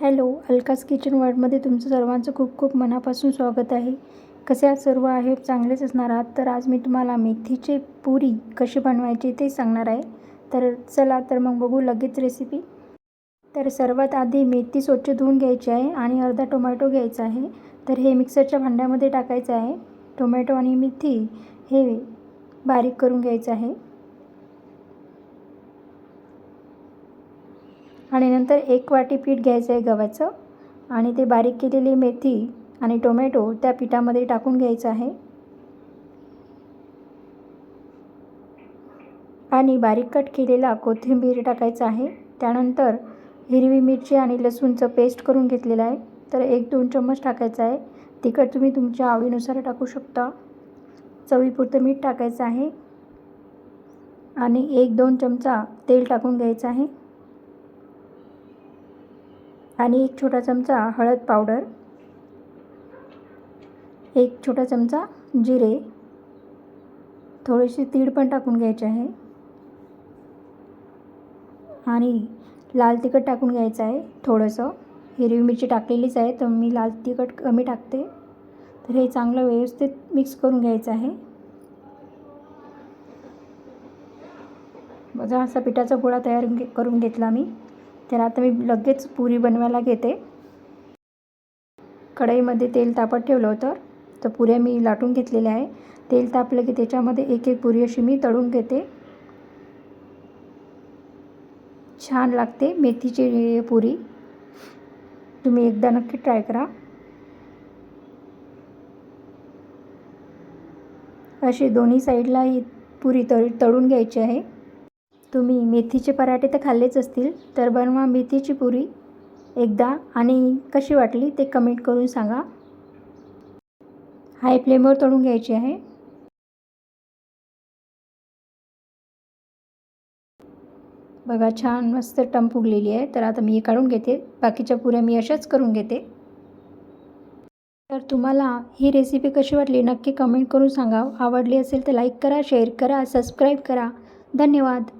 Hello अलकास kitchen वर्डमध्ये तुमचं सर्वांचं खूप खूप मनापासून स्वागत आहे. कसे आज सर्व? आहे चांगलेच असणार आहात. तर आज मी तुम्हाला मेथीचे पुरी कशी बनवायची ते सांगणार आहे. तर चला तर मग बघू लगेच रेसिपी तर सर्वात आधी मेथी स्वच्छ धुवून घ्यायची आहे आणि अर्धा टोमॅटो घ्यायचा आहे. तर हे मिक्सरच्या भांड्यामध्ये टाकायचं आहे. टोमॅटो आणि मेथी हे बारीक करून घ्यायचं आहे. आणि नंतर एक वाटी पीठ घ्यायचं आहे गव्हाचं. आणि ते बारीक केलेली मेथी आणि टोमॅटो त्या पिठामध्ये टाकून घ्यायचं आहे. आणि बारीक कट केलेला कोथिंबीर टाकायचा आहे. त्यानंतर हिरवी मिरची आणि लसूणचं पेस्ट करून घेतलेलं आहे. तर एक दोन चम्मच टाकायचं आहे. तिखट तुम्ही तुमच्या आवडीनुसार टाकू शकता. चवीपुरतं मीठ टाकायचं आहे. आणि एक दोन चमचा तेल टाकून घ्यायचं आहे. आणि एक छोटा चमचा हळद पावडर एक छोटा चमचा जिरे थोडेसे तीळ पण टाकून घ्यायचे आहे. आणि लाल तिखट टाकून घ्यायचं आहे थोडंसं. हिरवी मिरची टाकलेलीच आहे तर मी लाल तिखट कमी टाकते. तर हे चांगलं व्यवस्थित मिक्स करून घ्यायचं आहे. माझा असा पिठाचा गोळा तयार करून घेतला मी. तर आता मी लगेच पुरी बनवायला घेते. कढईमध्ये तेल तापत ठेवलं होतं. तर पुऱ्या मी लाटून घेतलेल्या आहे. तेल तापलं की त्याच्यामध्ये एक एक पुरी अशी मी तळून घेते. छान लागते मेथीची पुरी. तुम्ही एकदा नक्की ट्राय करा. अशी दोन्ही साईडला ही पुरी तळ तळून घ्यायची आहे. तुम्ही मेथीचे पराठे तर खाल्लेच असतील तर बनवा मेथीची पुरी. एकदा आणि कशी वाटली ते कमेंट करून सांगा. हाय फ्लेमवर तळून घ्यायची आहे. बघा छान मस्त टंप उगलेली आहे. तर आता मी हे काढून घेते. बाकीच्या पुऱ्या मी अशाच करून घेते. तर तुम्हाला ही रेसिपी कशी वाटली नक्की कमेंट करून सांगा. आवडली असेल तर लाईक करा शेअर करा सबस्क्राईब करा. धन्यवाद.